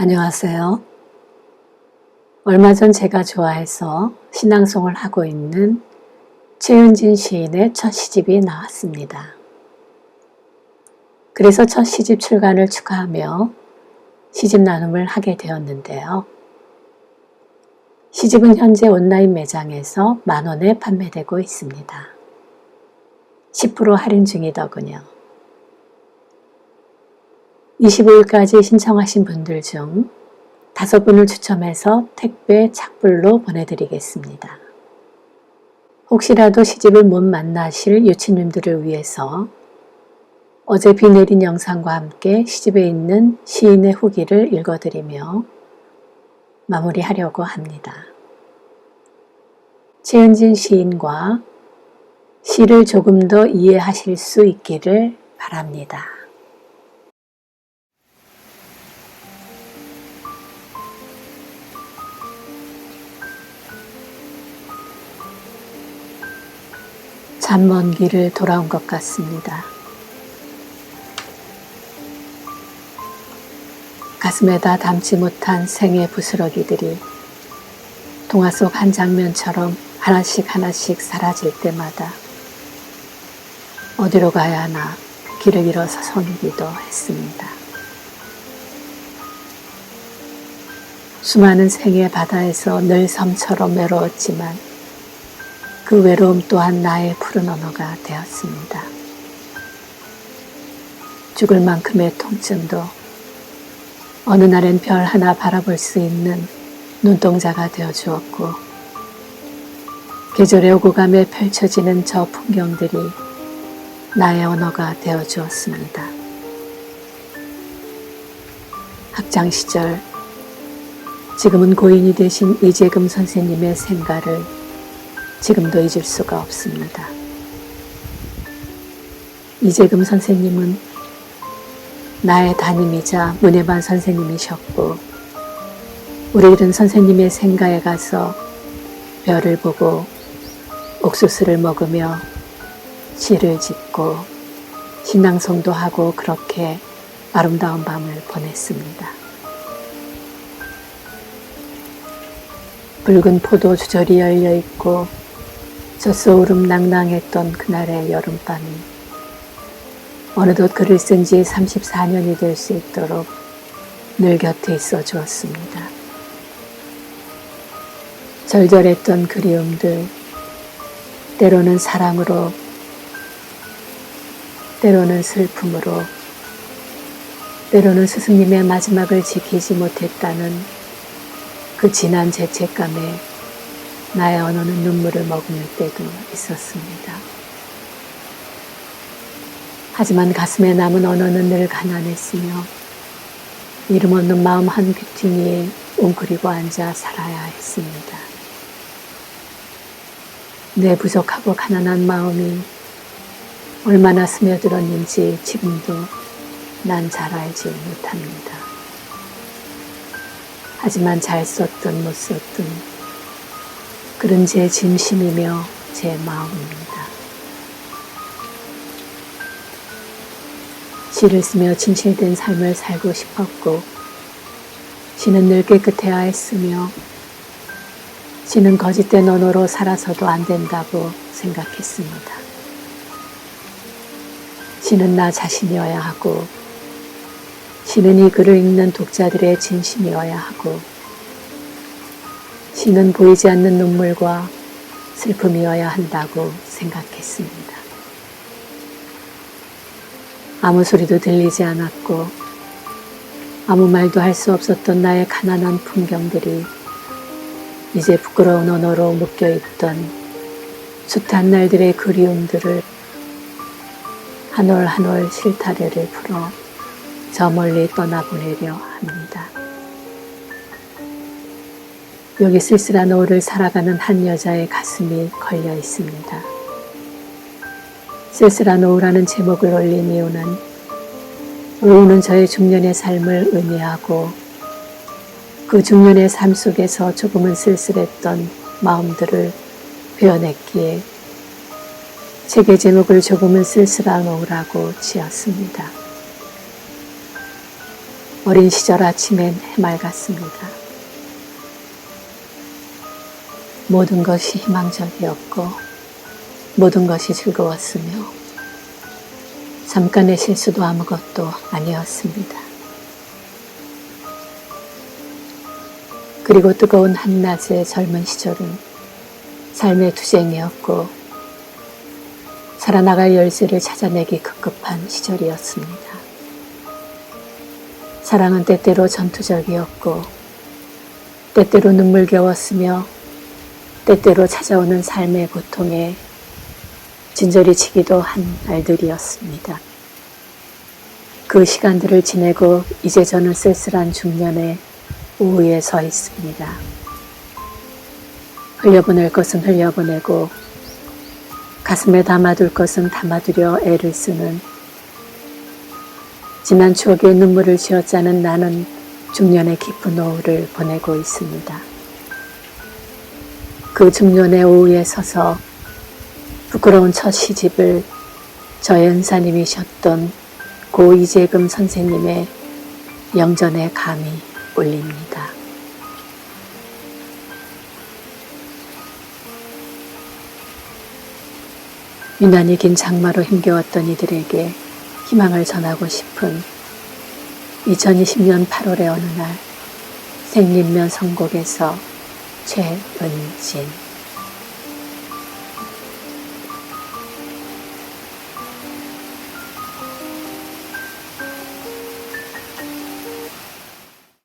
안녕하세요. 얼마 전 제가 좋아해서 신앙송을 하고 있는 최은진 시인의 첫 시집이 나왔습니다. 그래서 첫 시집 출간을 축하하며 시집 나눔을 하게 되었는데요. 시집은 현재 온라인 매장에서 만 원에 판매되고 있습니다. 10% 할인 중이더군요. 25일까지 신청하신 분들 중 다섯 분을 추첨해서 택배 착불로 보내드리겠습니다. 혹시라도 시집을 못 만나실 유치님들을 위해서 어제 비 내린 영상과 함께 시집에 있는 시인의 후기를 읽어드리며 마무리하려고 합니다. 최은진 시인과 시를 조금 더 이해하실 수 있기를 바랍니다. 잠먼 길을 돌아온 것 같습니다. 가슴에다 담지 못한 생의 부스러기들이 동화 속 한 장면처럼 하나씩 하나씩 사라질 때마다 어디로 가야 하나 길을 잃어서 서기도 했습니다. 수많은 생의 바다에서 늘 섬처럼 외로웠지만 그 외로움 또한 나의 푸른 언어가 되었습니다. 죽을 만큼의 통증도 어느 날엔 별 하나 바라볼 수 있는 눈동자가 되어 주었고, 계절의 오고 감에 펼쳐지는 저 풍경들이 나의 언어가 되어 주었습니다. 학창 시절, 지금은 고인이 되신 이재금 선생님의 생가를 지금도 잊을 수가 없습니다. 이재금 선생님은 나의 담임이자 문예반 선생님이셨고, 우리들은 선생님의 생가에 가서 별을 보고 옥수수를 먹으며 시를 짓고 신앙송도 하고 그렇게 아름다운 밤을 보냈습니다. 붉은 포도 주절이 열려 있고 젖소울음 낭낭했던 그날의 여름밤이 어느덧 글을 쓴 지 34년이 될 수 있도록 늘 곁에 있어 주었습니다. 절절했던 그리움들, 때로는 사랑으로, 때로는 슬픔으로, 때로는 스승님의 마지막을 지키지 못했다는 그 진한 죄책감에 나의 언어는 눈물을 머금을 때도 있었습니다. 하지만 가슴에 남은 언어는 늘 가난했으며 이름 없는 마음 한 귀퉁이에 웅크리고 앉아 살아야 했습니다. 내 부족하고 가난한 마음이 얼마나 스며들었는지 지금도 난 잘 알지 못합니다. 하지만 잘 썼든 못 썼든 그런 제 진심이며 제 마음입니다. 시를 쓰며 진실된 삶을 살고 싶었고 시는 늘 깨끗해야 했으며 시는 거짓된 언어로 살아서도 안 된다고 생각했습니다. 시는 나 자신이어야 하고 시는 이 글을 읽는 독자들의 진심이어야 하고 시는 보이지 않는 눈물과 슬픔이어야 한다고 생각했습니다. 아무 소리도 들리지 않았고 아무 말도 할 수 없었던 나의 가난한 풍경들이 이제 부끄러운 언어로 묶여있던 숱한 날들의 그리움들을 한 올 한 올 실타래를 풀어 저 멀리 떠나보내려 합니다. 여기 쓸쓸한 오를 살아가는 한 여자의 가슴이 걸려 있습니다. 쓸쓸한 오후라는 제목을 올린 이유는 오후는 저의 중년의 삶을 의미하고 그 중년의 삶 속에서 조금은 쓸쓸했던 마음들을 표현했기에 책의 제목을 조금은 쓸쓸한 오후라고 지었습니다. 어린 시절 아침엔 해맑았습니다. 모든 것이 희망적이었고 모든 것이 즐거웠으며 잠깐의 실수도 아무것도 아니었습니다. 그리고 뜨거운 한낮의 젊은 시절은 삶의 투쟁이었고 살아나갈 열쇠를 찾아내기 급급한 시절이었습니다. 사랑은 때때로 전투적이었고 때때로 눈물겨웠으며 때때로 찾아오는 삶의 고통에 진저리 치기도 한 날들이었습니다. 그 시간들을 지내고 이제 저는 쓸쓸한 중년의 오후에 서 있습니다. 흘려보낼 것은 흘려보내고 가슴에 담아둘 것은 담아두려 애를 쓰는 지난 추억에 눈물을 쥐어짜는 나는 중년의 깊은 오후를 보내고 있습니다. 그 중년의 오후에 서서 부끄러운 첫 시집을 저의 은사님이셨던 고 이재금 선생님의 영전에 감히 올립니다. 유난히 긴 장마로 힘겨웠던 이들에게 희망을 전하고 싶은 2020년 8월의 어느 날 생림면 선곡에서 최은진